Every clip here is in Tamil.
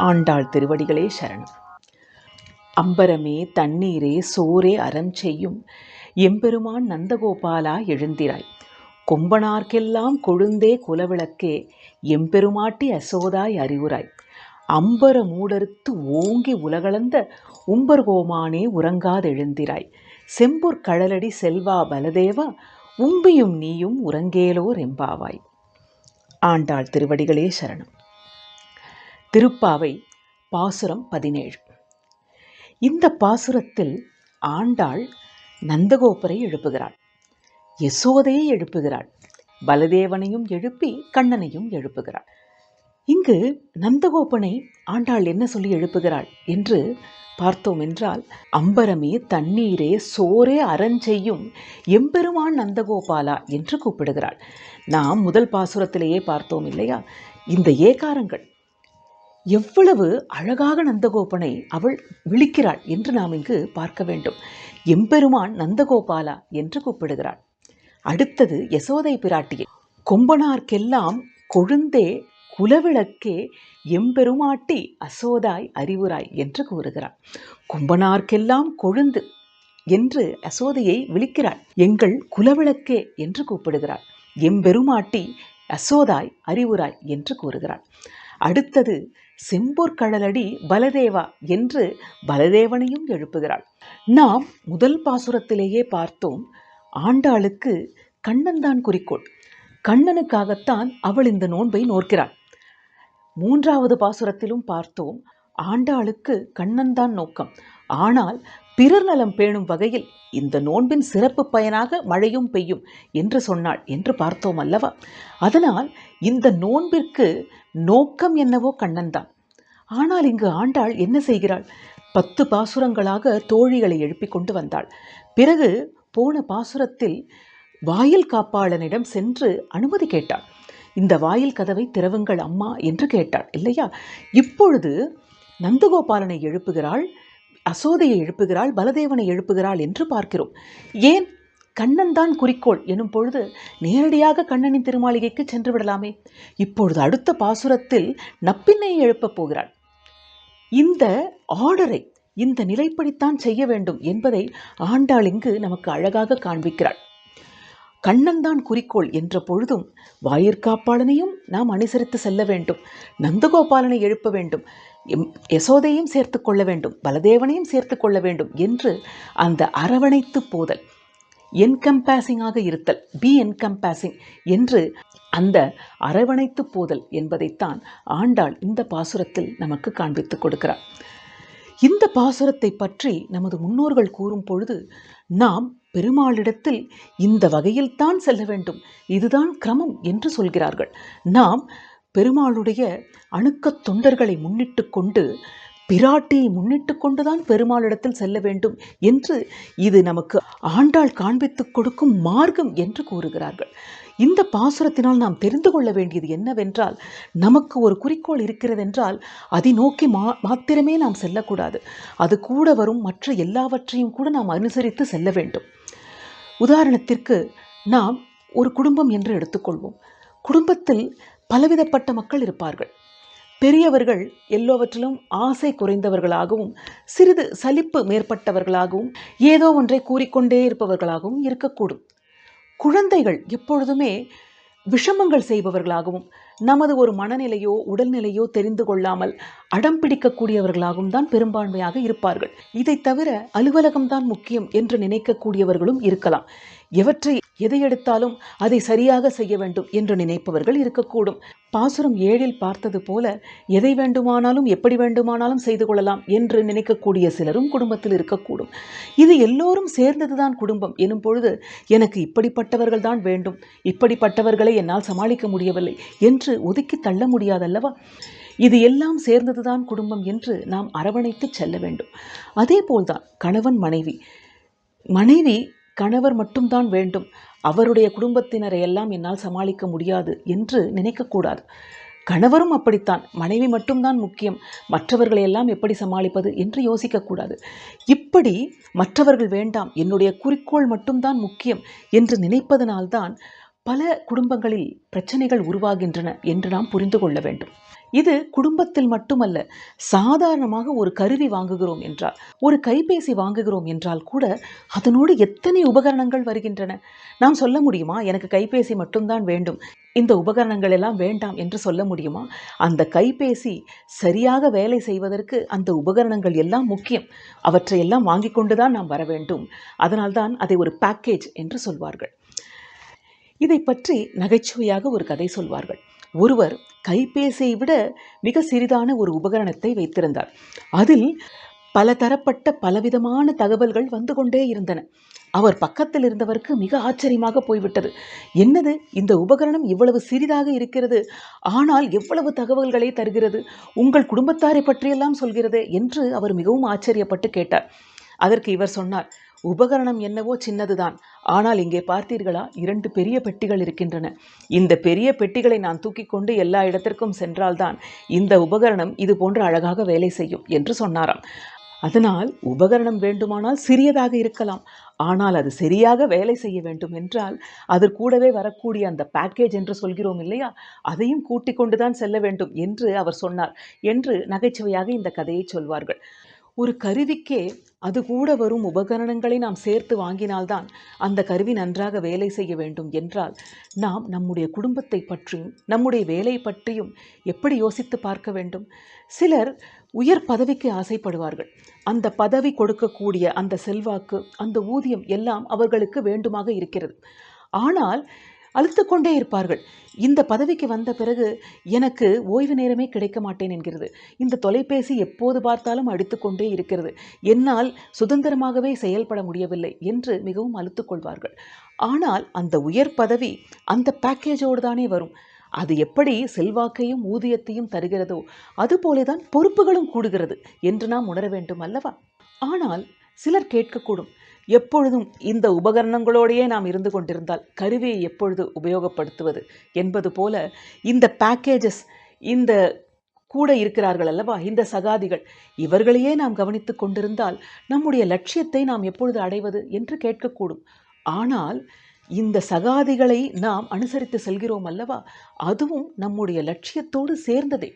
ஆண்டாள் திருவடிகளே சரணம். அம்பரமே தண்ணீரே சோரே அறம் செய்யும். எம்பெருமான் நந்தகோபாலா எழுந்திராய். கொம்பனார்க்கெல்லாம் கொழுந்தே குலவிளக்கே எம்பெருமாட்டி அசோதாய் அறிவுராய் அம்பர மூடறுத்து ஓங்கி உலகளந்த உம்பர்கோமானே உறங்காதெழுந்திராய் செம்பூர் கழலடி செல்வா பலதேவா உம்பியும் நீயும் உறங்கேலோர் எம்பாவாய். ஆண்டாள் திருவடிகளே சரணம். திருப்பாவை பாசுரம் பதினேழு. இந்த பாசுரத்தில் ஆண்டாள் நந்தகோபரை எழுப்புகிறாள். யசோதையை எழுப்புகிறாள். பலதேவனையும் எழுப்பி கண்ணனையும் எழுப்புகிறாள். இங்கு நந்தகோபனை ஆண்டாள் என்ன சொல்லி எழுப்புகிறாள் என்று பார்த்தோம் என்றால் அம்பரமே தண்ணீரே சோரே அறஞ்செய்யும் எம்பெருமான் நந்தகோபாலா என்று கூப்பிடுகிறாள். நாம் முதல் பாசுரத்திலேயே பார்த்தோம் இல்லையா? இந்த ஏகாரங்கள் எவ்வளவு அழகாக நந்தகோபனை அவள் விழிக்கிறாள் என்று நாம் இங்கு பார்க்க வேண்டும். எம்பெருமான் நந்தகோபாலா என்று கூப்பிடுகிறாள் அடுத்தது யசோதை பிராட்டியை. கொம்பனார்க்கெல்லாம் கொழுந்தே குலவிளக்கே எம்பெருமாட்டி அசோதாய் அறிவுராய் என்று கூறுகிறாள் கும்பனார்க்கெல்லாம் கொழுந்து என்று அசோதையை விழிக்கிறாள். எங்கள் குலவிளக்கே என்று கூப்பிடுகிறாள் எம்பெருமாட்டி அசோதாய் அறிவுராய் என்று கூறுகிறாள் அடுத்தது செம்பொற்கடலடி பலதேவா என்று பலதேவனையும் எழுப்புகிறாள். நாம் முதல் பாசுரத்திலேயே பார்த்தோம் ஆண்டாளுக்கு கண்ணன்தான் குறிக்கோள். கண்ணனுக்காகத்தான் அவள் இந்த நோன்பை நோக்கிறாள் மூன்றாவது பாசுரத்திலும் பார்த்தோம் ஆண்டாளுக்கு கண்ணன்தான் நோக்கம். ஆனால் பிறர் நலம் பேணும் வகையில் இந்த நோன்பின் சிறப்பு பயனாக மழையும் பெய்யும் என்று சொன்னாள் என்று பார்த்தோம் அல்லவா? அதனால் இந்த நோன்பிற்கு நோக்கம் என்னவோ கண்ணன்தான். ஆனால் இங்கு ஆண்டாள் என்ன செய்கிறாள்? பத்து பாசுரங்களாக தோழிகளை எழுப்பி கொண்டு வந்தாள். பிறகு போன பாசுரத்தில் வாயில் காப்பாளனிடம் சென்று அனுமதி கேட்டாள். இந்த வாயில் கதவை திறவுங்கள் அம்மா என்று கேட்டாள். இல்லையா? இப்பொழுது நந்தகோபாலனை எழுப்புகிறாள் அசோதையை எழுப்புகிறாள் பலதேவனை எழுப்புகிறாள் என்று பார்க்கிறோம். ஏன்? கண்ணன் தான் குறிக்கோள் எனும் பொழுது நேரடியாக கண்ணனின் திருமாளிகைக்கு சென்று விடலாமே. இப்பொழுது அடுத்த பாசுரத்தில் நப்பின்னை எழுப்பப் போகிறாள். இந்த ஆர்டரை இந்த நிலைப்படித்தான் செய்ய வேண்டும் என்பதை ஆண்டாள் இங்கு நமக்கு அழகாக காண்பிக்கிறாள். கண்ணன்தான் குறிக்கோள் என்ற பொழுதும் வாயிற்காப்பாளனையும் நாம் அனுசரித்து செல்ல வேண்டும் நந்தகோபாலனை எழுப்ப வேண்டும் எம் யசோதையும் சேர்த்து கொள்ள வேண்டும் பலதேவனையும் சேர்த்து கொள்ள வேண்டும் என்று அந்த அரவணைத்து போதல் என்கம்பேசிங்காக இருத்தல் பி என்கம்பேசிங் என்று அந்த அரவணைத்து போதல் என்பதைத்தான் ஆண்டாள் இந்த பாசுரத்தில் நமக்கு காண்பித்து கொடுக்கிறார். இந்த பாசுரத்தை பற்றி நமது முன்னோர்கள் கூறும் பொழுது நாம் பெருமாளிடத்தில் இந்த வகையில்தான் செல்ல வேண்டும் இதுதான் கிரமம் என்று சொல்கிறார்கள். நாம் பெருமாளுடைய அணுக்கத் தொண்டர்களை முன்னிட்டு கொண்டு பிராட்டியை முன்னிட்டு கொண்டுதான் பெருமாளிடத்தில் செல்ல வேண்டும் என்று இது நமக்கு ஆண்டாள் காண்பித்து கொடுக்கும் மார்க்கம் என்று கூறுகிறார்கள். இந்த பாசுரத்தினால் நாம் தெரிந்து கொள்ள வேண்டியது என்னவென்றால் நமக்கு ஒரு குறிக்கோள் இருக்கிறதென்றால் அதை நோக்கி மா மாத்திரமே நாம் செல்லக்கூடாது. அது கூட வரும் மற்ற எல்லாவற்றையும் கூட நாம் அனுசரித்து செல்ல வேண்டும். உதாரணத்திற்கு நாம் ஒரு குடும்பம் என்று எடுத்துக்கொள்வோம். குடும்பத்தில் பலவிதப்பட்ட மக்கள் இருப்பார்கள். பெரியவர்கள் எல்லோவற்றிலும் ஆசை குறைந்தவர்களாகவும் சிறிது சலிப்பு மேற்பட்டவர்களாகவும் ஏதோ ஒன்றை கூறிக்கொண்டே இருப்பவர்களாகவும் இருக்கக்கூடும். குழந்தைகள் எப்பொழுதுமே விஷமங்கள் செய்பவர்களாகவும் நமது ஒரு மனநிலையோ உடல்நிலையோ தெரிந்து கொள்ளாமல் அடம் பிடிக்கக்கூடியவர்களாகவும் தான் பெரும்பான்மையாக இருப்பார்கள். இதை தவிர அலுவலகம்தான் முக்கியம் என்று நினைக்கக்கூடியவர்களும் இருக்கலாம். எவற்றை எதை எடுத்தாலும் அதை சரியாக செய்ய வேண்டும் என்று நினைப்பவர்கள் இருக்கக்கூடும். பாசுரம் ஏழில் பார்த்தது போல எதை வேண்டுமானாலும் எப்படி வேண்டுமானாலும் செய்து கொள்ளலாம் என்று நினைக்கக்கூடிய சிலரும் குடும்பத்தில் இருக்கக்கூடும். இது எல்லோரும் சேர்ந்ததுதான் குடும்பம் எனும் பொழுது எனக்கு இப்படிப்பட்டவர்கள் தான் வேண்டும் இப்படிப்பட்டவர்களை என்னால் சமாளிக்க முடியவில்லை என்று ஒதுக்கி தள்ள முடியாதல்லவா? இது எல்லாம் சேர்ந்ததுதான் குடும்பம் என்று நாம் அரவணைத்து செல்ல வேண்டும். அதே போல்தான் கணவன் மனைவி. மனைவி கணவர் மட்டும்தான் வேண்டும். அவருடைய குடும்பத்தினரை எல்லாம் என்னால் சமாளிக்க முடியாது என்று நினைக்கக்கூடாது. கணவரும் அப்படித்தான். மனைவி மட்டும்தான் முக்கியம். மற்றவர்களை எல்லாம் எப்படி சமாளிப்பது என்று யோசிக்கக்கூடாது. இப்படி மற்றவர்கள் வேண்டாம். என்னுடைய குறிக்கோள் மட்டும்தான் முக்கியம் என்று நினைப்பதனால்தான் பல குடும்பங்களில் பிரச்சனைகள் உருவாகின்றன என்று நாம் புரிந்து கொள்ள வேண்டும். இது குடும்பத்தில் மட்டுமல்ல சாதாரணமாக ஒரு கருவி வாங்குகிறோம் என்றால் ஒரு கைபேசி வாங்குகிறோம் என்றால் கூட அதனோடு எத்தனை உபகரணங்கள் வருகின்றன? நாம் சொல்ல முடியுமா? எனக்கு கைபேசி மட்டும்தான் வேண்டும். இந்த உபகரணங்கள் எல்லாம் வேண்டாம் என்று சொல்ல முடியுமா? அந்த கைபேசி சரியாக வேலை செய்வதற்கு அந்த உபகரணங்கள் எல்லாம் முக்கியம். அவற்றை எல்லாம் வாங்கி கொண்டு தான் நாம் வர வேண்டும். அதனால்தான் அதை ஒரு பேக்கேஜ் என்று சொல்வார்கள். இதை பற்றி நகைச்சுவையாக ஒரு கதை சொல்வார்கள். ஒருவர் கைபேசியை விட மிக சிறிதான ஒரு உபகரணத்தை வைத்திருந்தார். அதில் பல தரப்பட்ட பலவிதமான தகவல்கள் வந்து கொண்டே இருந்தன. அவர் பக்கத்தில் இருந்தவருக்கு மிக ஆச்சரியமாக போய்விட்டது. என்னது? இந்த உபகரணம் இவ்வளவு சிறிதாக இருக்கிறது. ஆனால் எவ்வளவு தகவல்களை தருகிறது? உங்கள் குடும்பத்தாரை பற்றியெல்லாம் சொல்கிறது என்று அவர் மிகவும் ஆச்சரியப்பட்டு கேட்டார். அதற்கு இவர் சொன்னார் உபகரணம் என்னவோ சின்னதுதான். ஆனால் இங்கே பார்த்தீர்களா? இரண்டு பெரிய பெட்டிகள் இருக்கின்றன. இந்த பெரிய பெட்டிகளை நான் தூக்கி கொண்டு எல்லா இடத்திற்கும் சென்றால்தான் இந்த உபகரணம் இது போன்று அழகாக வேலை செய்யும் என்று சொன்னாராம். அதனால் உபகரணம் வேண்டுமானால் சிறியதாக இருக்கலாம். ஆனால் அது சரியாக வேலை செய்ய வேண்டும் என்றால் அதற்கூடவே வரக்கூடிய அந்த பேக்கேஜ் என்று சொல்கிறோம் இல்லையா? அதையும் கூட்டிக் கொண்டுதான் செல்ல வேண்டும் என்று அவர் சொன்னார் என்று நகைச்சுவையாக இந்த கதையை சொல்வார்கள். ஒரு கருவிக்கே அது கூட வரும் உபகரணங்களை நாம் சேர்த்து வாங்கினால்தான் அந்த கருவி நன்றாக வேலை செய்ய வேண்டும் என்றால் நாம் நம்முடைய குடும்பத்தை பற்றியும் நம்முடைய வேலை பற்றியும் எப்படி யோசித்து பார்க்க வேண்டும்? சிலர் உயர் பதவிக்கு ஆசைப்படுவார்கள். அந்த பதவி கொடுக்கக்கூடிய அந்த செல்வாக்கு அந்த ஊதியம் எல்லாம் அவர்களுக்கு வேண்டுமாக இருக்கிறது. ஆனால் அழுத்து கொண்டே இருப்பார்கள். இந்த பதவிக்கு வந்த பிறகு எனக்கு ஓய்வு நேரமே கிடைக்க மாட்டேன் என்கிறது. இந்த தொலைபேசி எப்போது பார்த்தாலும் அடித்துக்கொண்டே இருக்கிறது. என்னால் சுதந்திரமாகவே செயல்பட முடியவில்லை என்று மிகவும் அழுத்து கொள்வார்கள் ஆனால் அந்த உயர் பதவி அந்த பேக்கேஜோடு தானே வரும். அது எப்படி செல்வாக்கையும் ஊதியத்தையும் தருகிறதோ அதுபோலதான் பொறுப்புகளும் கூடுகிறது என்று நாம் உணர வேண்டும் அல்லவா? ஆனால் சிலர் கேட்கக்கூடும். எப்பொழுதும் இந்த உபகரணங்களோடையே நாம் இருந்து கொண்டிருந்தால் கருவியை எப்பொழுது உபயோகப்படுத்துவது என்பது போல இந்த பேக்கேஜஸ் இந்த கூட இருக்கிறார்கள் அல்லவா இந்த சகாதிகள் இவர்களையே நாம் கவனித்து கொண்டிருந்தால் நம்முடைய லட்சியத்தை நாம் எப்பொழுது அடைவது என்று கேட்கக்கூடும். ஆனால் இந்த சகாதிகளை நாம் அனுசரித்து செல்கிறோம் அல்லவா? அதுவும் நம்முடைய லட்சியத்தோடு சேர்ந்ததே.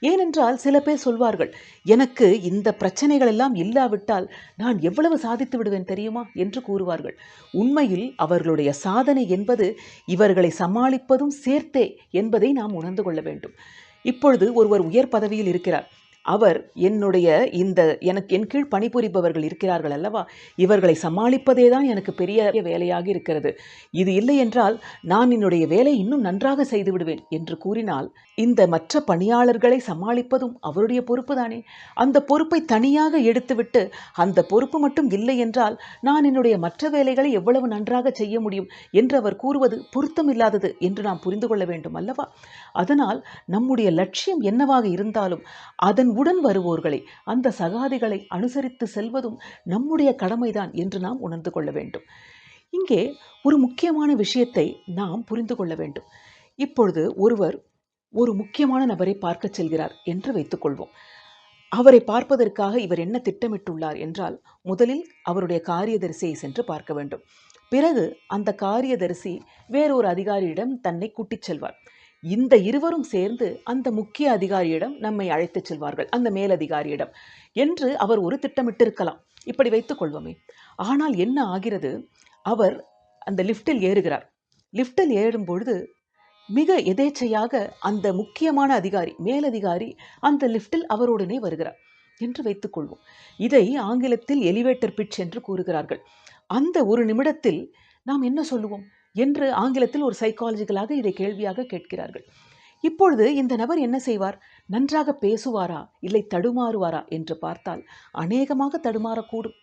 ஏனென்றால் சில பேர் சொல்வார்கள் எனக்கு இந்த பிரச்சனைகள் எல்லாம் இல்லாவிட்டால் நான் எவ்வளவு சாதித்து விடுவேன் தெரியுமா? என்று கூறுவார்கள். உண்மையில் அவர்களுடைய சாதனை என்பது இவர்களை சமாளிப்பதும் சேர்த்தே என்பதை நாம் உணர்ந்து கொள்ள வேண்டும். இப்பொழுது ஒருவர் உயர் பதவியில் இருக்கிறார். அவர் என்னுடைய இந்த எனக்கு என் கீழ் பணிபுரிபவர்கள் இருக்கிறார்கள் அல்லவா? இவர்களை சமாளிப்பதே தான் எனக்கு பெரிய வேலையாக இருக்கிறது. இது இல்லை என்றால் நான் என்னுடைய வேலை இன்னும் நன்றாக செய்து விடுவேன் என்று கூறினால் இந்த மற்ற பணியாளர்களை சமாளிப்பதும் அவருடைய பொறுப்பு தானே அந்த பொறுப்பை தனியாக எடுத்துவிட்டு அந்த பொறுப்பு மட்டும் இல்லை என்றால் நான் என்னுடைய மற்ற வேலைகளை எவ்வளவு நன்றாக செய்ய முடியும் என்று அவர் கூறுவது பொருத்தமில்லாதது என்று நாம் புரிந்து கொள்ள வேண்டும் அல்லவா? அதனால் நம்முடைய லட்சியம் என்னவாக இருந்தாலும் அதன் உடன் வருவோர்களை அந்த சகாதிகளை அனுசரித்து செல்வதும் நம்முடைய கடமைதான் என்று நாம் உணர்ந்து கொள்ள வேண்டும். இங்கே ஒரு முக்கியமான விஷயத்தை நாம் புரிந்து கொள்ள வேண்டும். இப்பொழுது ஒருவர் ஒரு முக்கியமான நபரை பார்க்கச் செல்கிறார் என்று வைத்துக்கொள்வோம் அவரை பார்ப்பதற்காக இவர் என்ன திட்டமிட்டுள்ளார் என்றால் முதலில் அவருடைய காரியதரிசியை சென்று பார்க்க வேண்டும். பிறகு அந்த காரியதரிசி வேறொரு அதிகாரியிடம் தன்னை கூட்டிச் செல்வார். இந்த இருவரும் சேர்ந்து அந்த முக்கிய அதிகாரியிடம் நம்மை அழைத்துச் செல்வார்கள் அந்த மேலதிகாரியிடம் என்று அவர் ஒரு திட்டமிட்டிருக்கலாம். இப்படி வைத்துக் கொள்வோமே. ஆனால் என்ன ஆகிறது? அவர் அந்த லிஃப்டில் ஏறுகிறார். லிஃப்டில் ஏறும் பொழுது மிக எதேச்சையாக அந்த முக்கியமான அதிகாரி மேலதிகாரி அந்த லிஃப்ட்டில் அவருடனே வருகிறார் என்று வைத்துக்கொள்வோம் இதை ஆங்கிலத்தில் எலிவேட்டர் பிட்ச் என்று கூறுகிறார்கள். அந்த ஒரு நிமிடத்தில் நாம் என்ன சொல்லுவோம் என்று ஆங்கிலத்தில் ஒரு சைக்காலஜிக்கலாக இதை கேள்வியாக கேட்கிறார்கள். இப்பொழுது இந்த நபர் என்ன செய்வார்? நன்றாக பேசுவாரா? இல்லை தடுமாறுவாரா? என்று பார்த்தால் அநேகமாக தடுமாறக்கூடும்.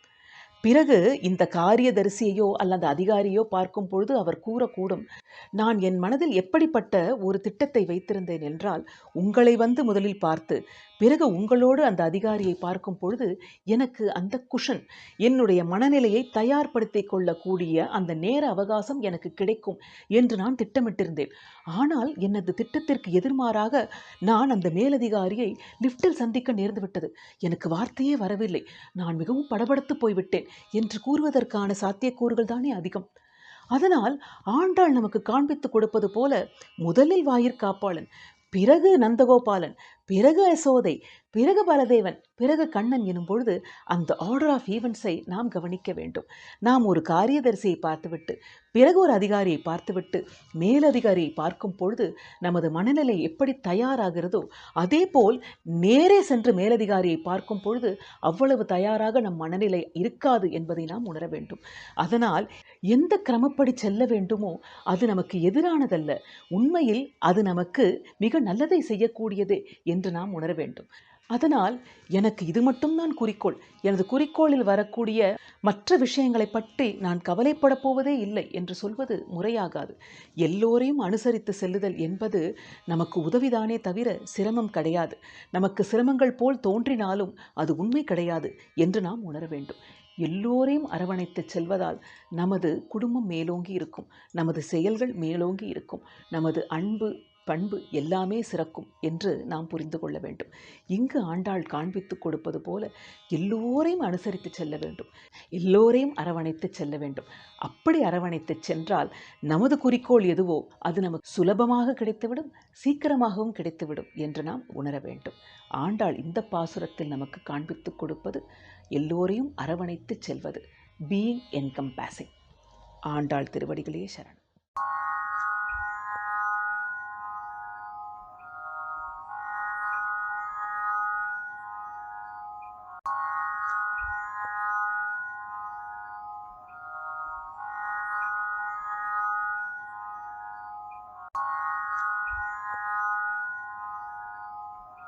பிறகு இந்த காரியதரிசியையோ அல்லது அதிகாரியோ பார்க்கும் பொழுது அவர் கூறக்கூடும் நான் என் மனதில் எப்படிப்பட்ட ஒரு திட்டத்தை வைத்திருந்தேன் என்றால் உங்களை வந்து முதலில் பார்த்து பிறகு உங்களோடு அந்த அதிகாரியை பார்க்கும் பொழுது எனக்கு அந்த குஷன் என்னுடைய மனநிலையை தயார்படுத்தி கொள்ளக்கூடிய அந்த நேர அவகாசம் எனக்கு கிடைக்கும் என்று நான் திட்டமிட்டிருந்தேன். ஆனால் எனது திட்டத்திற்கு எதிர்மாறாக நான் அந்த மேலதிகாரியை லிஃப்டில் சந்திக்க நேர்ந்துவிட்டது. எனக்கு வார்த்தையே வரவில்லை. நான் மிகவும் படபடத்து போய்விட்டேன் என்று கூறுவதற்கான சாத்தியக்கூறுகள் தானே அதிகம். அதனால் ஆண்டாள் நமக்கு காண்பித்து கொடுப்பது போல முதலில் வாயிற்காப்பாளன் பிறகு நந்தகோபாலன் பிறகு யசோதை பிறகு பலதேவன் பிறகு கண்ணன் எனும் பொழுது அந்த ஆர்டர் ஆஃப் ஈவெண்ட்ஸை நாம் கவனிக்க வேண்டும். நாம் ஒரு காரியதரிசியை பார்த்துவிட்டு பிறகு ஒரு அதிகாரியை பார்த்துவிட்டு மேலதிகாரியை பார்க்கும் பொழுது நமது மனநிலை எப்படி தயாராகிறதோ அதே போல் நேரே சென்று மேலதிகாரியை பார்க்கும் பொழுது அவ்வளவு தயாராக நம் மனநிலை இருக்காது என்பதை நாம் உணர வேண்டும். அதனால் எந்த கிரமப்படி செல்ல வேண்டுமோ அது நமக்கு எதிரானதல்ல. உண்மையில் அது நமக்கு மிக நல்லதை செய்யக்கூடியது என்று நாம் உணர வேண்டும். அதனால் எனக்கு இது மட்டும்தான் குறிக்கோள். எனது குறிக்கோளில் வரக்கூடிய மற்ற விஷயங்களை பற்றி நான் கவலைப்பட போவதே இல்லை என்று சொல்வது முறையாகாது. எல்லோரையும் அனுசரித்து செல்லுதல் என்பது நமக்கு உதவிதானே தவிர சிரமம் கிடையாது. நமக்கு சிரமங்கள் போல் தோன்றினாலும் அது உண்மை கிடையாது என்று நாம் உணர வேண்டும். எல்லோரையும் அரவணைத்து செல்வதால் நமது குடும்பம் மேலோங்கி இருக்கும். நமது செயல்கள் மேலோங்கி இருக்கும். நமது அன்பு பண்பு எல்லாமே சிறக்கும் என்று நாம் புரிந்து கொள்ள வேண்டும். இங்கு ஆண்டாள் காண்பித்து கொடுப்பது போல எல்லோரையும் அனுசரித்து செல்ல வேண்டும். எல்லோரையும் அரவணைத்து செல்ல வேண்டும். அப்படி அரவணைத்து சென்றால் நமது குறிக்கோள் எதுவோ அது நமக்கு சுலபமாக கிடைத்துவிடும் சீக்கிரமாகவும் கிடைத்துவிடும் என்று நாம் உணர வேண்டும். ஆண்டாள் இந்த பாசுரத்தில் நமக்கு காண்பித்து கொடுப்பது எல்லோரையும் அரவணைத்து செல்வது. பீயிங் என்கம்பேசிங் ஆண்டாள் திருவடிகளே சரண்